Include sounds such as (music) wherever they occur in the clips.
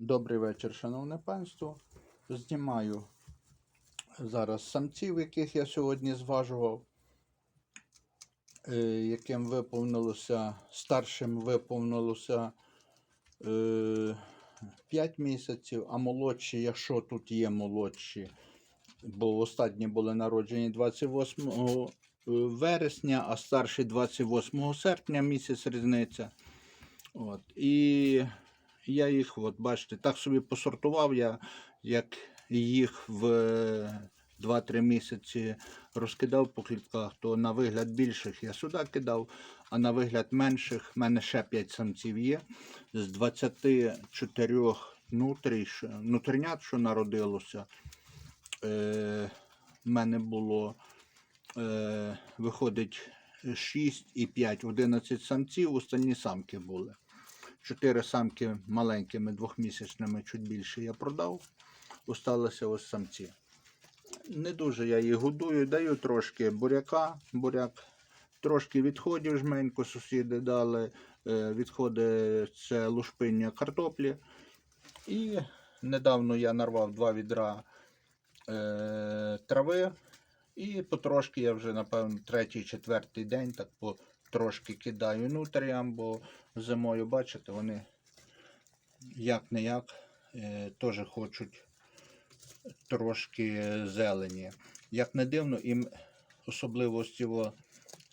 Добрий вечір, шановне панство. Знімаю зараз самців, яких я сьогодні зважував, е, яким виповнилося, старшим виповнилося е, 5 місяців, а молодші, якщо тут є молодші, бо останні були народжені 28 е, вересня, а старші 28 серпня місяць різниця. От. І я їх, от бачите, так собі посортував я, як їх в 2-3 місяці розкидав по клітках, то на вигляд більших я сюди кидав, а на вигляд менших в мене ще 5 самців є. З 24 нутрій, що- що народилося, е, в мене було е, виходить 6 і 5, 11 самців, останні самки були. Чотири самки маленькими двохмісячними, чуть більше я продав. Осталися ось самці. Не дуже я їх годую, даю трошки буряка, буряк, трошки відходів жменько сусіди дали. Е, Відходи це лушпиння картоплі. І недавно я нарвав два відра е, трави. І потрошки я вже, напевно, третій, четвертий день так потрошки кидаю нутріям, бо зимою, бачите, вони як не як е, теж хочуть трошки зелені. Як не дивно, їм особливості во,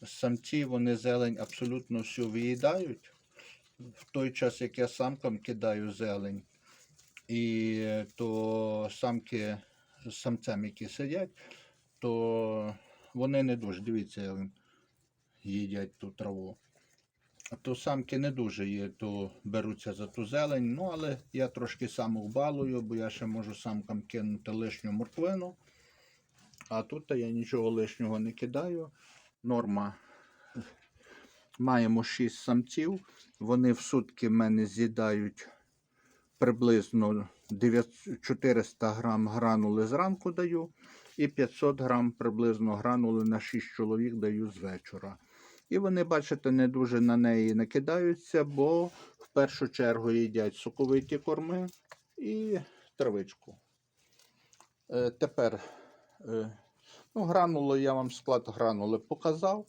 самці, вони зелень абсолютно всю виїдають. В той час, як я самкам кидаю зелень, і то самки з самцем, які сидять, то вони не дуже, дивіться, їдять ту траву. То самки не дуже є, то беруться за ту зелень. Ну, але я трошки сам балую, бо я ще можу самкам кинути лишню морквину. А тут я нічого лишнього не кидаю. Норма. Маємо 6 самців. Вони в сутки в мене з'їдають приблизно 400 грам гранули зранку даю. І 500 грам приблизно гранули на 6 чоловік даю з вечора. І вони, бачите, не дуже на неї накидаються, бо в першу чергу їдять соковиті корми і травичку. Е, тепер е, ну, гранули, я вам склад гранули показав.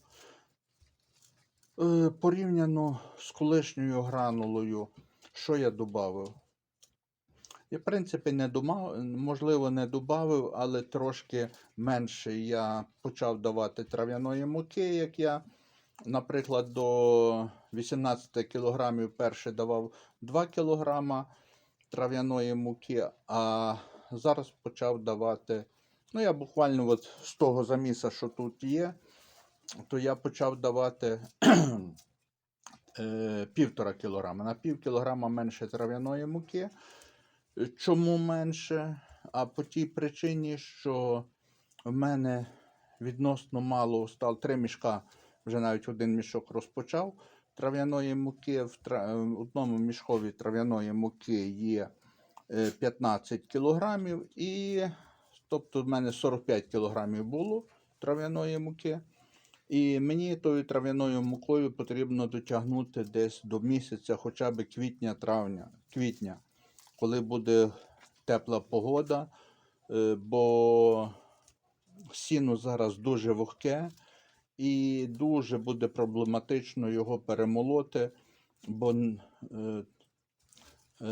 Е, порівняно з колишньою гранулою, що я додав? Я, в принципі, не думав, можливо, не додав, але трошки менше я почав давати трав'яної муки, як я, наприклад, до 18 кг перше давав 2 кг трав'яної муки, а зараз почав давати. Ну, я буквально от з того заміса, що тут є, то я почав давати (clears throat) е, півтора кілограма. На пів кілограма менше трав'яної муки. Чому менше? А по тій причині, що в мене відносно мало стало три мішка, вже навіть один мішок розпочав. Трав'яної муки в тра- одному мішкові трав'яної муки є е, 15 кілограмів, і тобто в мене 45 кілограмів було трав'яної муки. І мені тою трав'яною мукою потрібно дотягнути десь до місяця, хоча б квітня-травня. Квітня коли буде тепла погода, е, бо сіно зараз дуже вогке і дуже буде проблематично його перемолоти, бо е, е,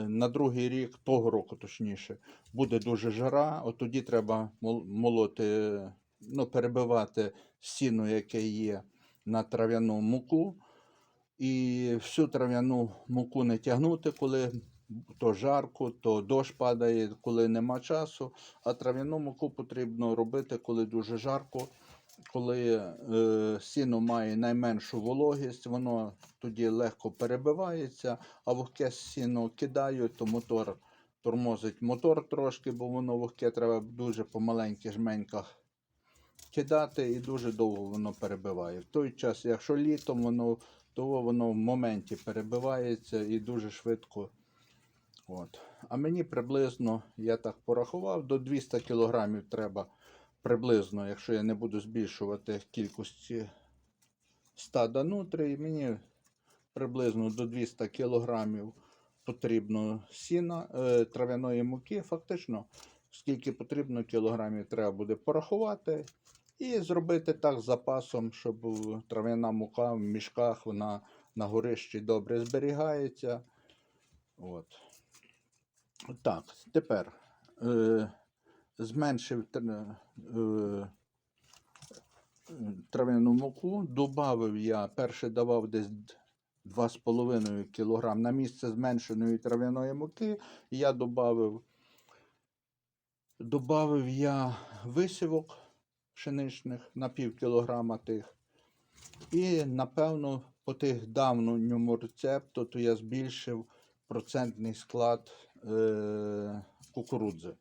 на другий рік, того року точніше, буде дуже жара, от тоді треба молоти, ну, перебивати сіно, яке є на трав'яну муку. І всю трав'яну муку не тягнути, коли то жарко, то дощ падає, коли нема часу. А трав'яну муку потрібно робити, коли дуже жарко, коли е, сіно має найменшу вологість, воно тоді легко перебивається, а вогке сіно кидають, то мотор тормозить мотор трошки, бо воно вогке треба дуже по маленьких жменьках кидати і дуже довго воно перебиває. В той час, якщо літом воно, то воно в моменті перебивається і дуже швидко. От. А мені приблизно, я так порахував, до 200 кг треба приблизно, якщо я не буду збільшувати кількості стада нутрій, мені приблизно до 200 кг потрібно сіна, е, трав'яної муки, фактично, скільки потрібно кілограмів треба буде порахувати і зробити так з запасом, щоб трав'яна мука в мішках вона на горищі добре зберігається. От. Так, тепер е, зменшив е, трав'яну муку, додав я, перше давав десь 2,5 кг на місце зменшеної трав'яної муки, я додав, додав я висівок пшеничних на пів кілограма тих. І, напевно, по тих давньому рецепту, то я збільшив процентний склад е, кукурудзи.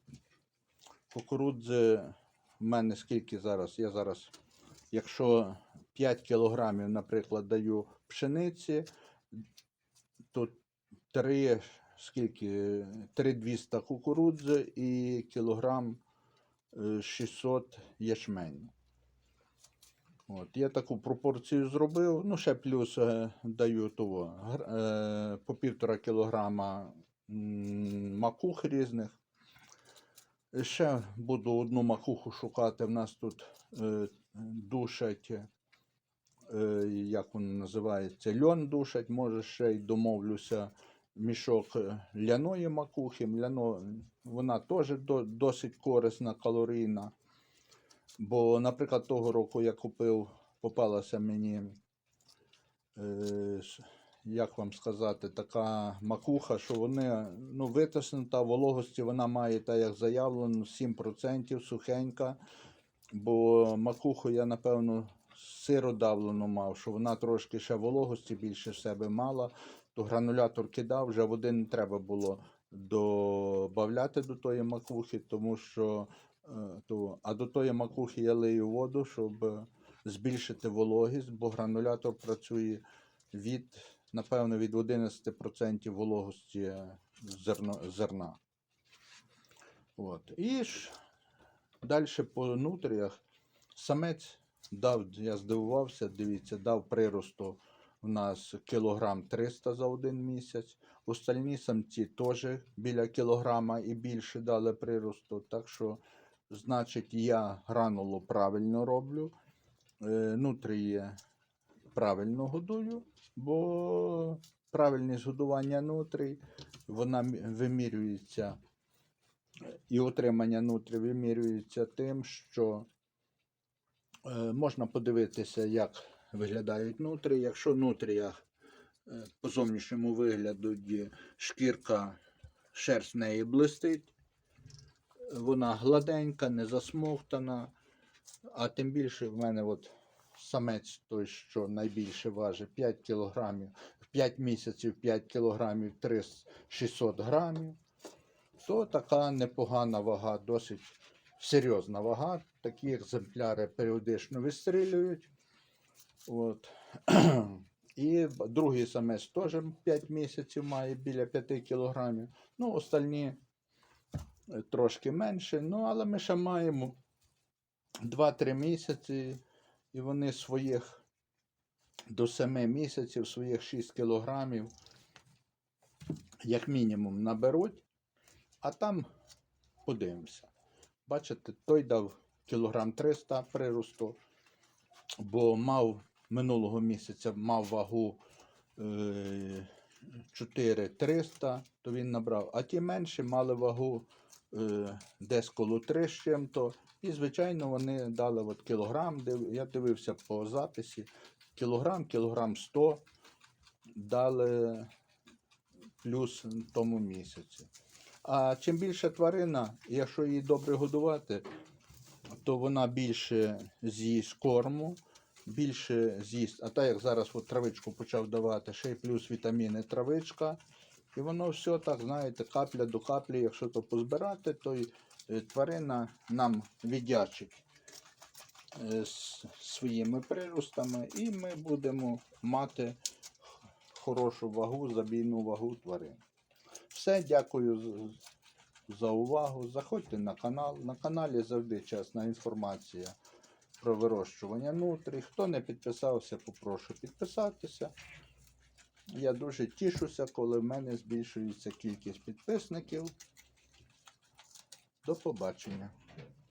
Кукурудзи в мене скільки зараз? Я зараз, якщо 5 кілограмів, наприклад, даю пшениці, то 3, скільки? 3200 кукурудзи і кілограм е, 600 ячменю. От, я таку пропорцію зробив. Ну, ще плюс е, даю того, е, по півтора кілограма макух різних. Ще буду одну макуху шукати. В нас тут е, душать, е, як воно називається, льон душать. Може, ще й домовлюся мішок е, ляної макухи. Ляно, вона теж до, досить корисна, калорійна. Бо, наприклад, того року я купив, попалася мені, е, як вам сказати, така макуха, що вони ну, витиснута, вологості вона має, так як заявлено, 7% сухенька. Бо макуху я, напевно, сиродавлену мав, що вона трошки ще вологості більше в себе мала, то гранулятор кидав, вже води не треба було додати до тої макухи, тому що Е, то, а до тої макухи я лию воду, щоб збільшити вологість, бо гранулятор працює від, напевно, від 11% вологості зерно, зерна. От. І ж далі по нутріях самець дав, я здивувався, дивіться, дав приросту в нас кілограм 300 за один місяць. Остальні самці теж біля кілограма і більше дали приросту. Так що Значить, я гранулу правильно роблю, е, нутрії правильно годую, бо правильність годування нутрій, вона вимірюється, і отримання нутрій вимірюється тим, що е, можна подивитися, як виглядають нутрії. Якщо нутрія е, по зовнішньому вигляду шкірка, шерсть неї блистить, вона гладенька, не засмоктана. А тим більше в мене от самець той, що найбільше важить 5 кілограмів, 5 місяців 5 кілограмів 300 600 грамів. То така непогана вага, досить серйозна вага. Такі екземпляри періодично вистрілюють. От. (clears throat) І другий самець теж 5 місяців має біля 5 кілограмів. Ну, остальні е, трошки менше. Ну, але ми ще маємо 2-3 місяці, і вони своїх до 7 місяців, своїх 6 кілограмів, як мінімум, наберуть, а там подивимося. Бачите, той дав кілограм 300 приросту, бо мав минулого місяця мав вагу е, 4300, то він набрав. А ті менші мали вагу е, десь коло 3 з чим-то. І, звичайно, вони дали от кілограм. Я дивився по записі. Кілограм, кілограм 100 дали плюс тому місяці. А чим більше тварина, якщо її добре годувати, то вона більше з'їсть корму, більше з'їсть. А так як зараз от травичку почав давати, ще й плюс вітаміни травичка. І воно все так, знаєте, капля до каплі, якщо то позбирати, то й е, тварина нам віддячить е, своїми приростами, і ми будемо мати хорошу вагу, забійну вагу тварин. Все, дякую за увагу. Заходьте на канал. На каналі завжди чесна інформація про вирощування нутрій. Хто не підписався, попрошу підписатися. Я дуже тішуся, коли в мене збільшується кількість підписників. До побачення.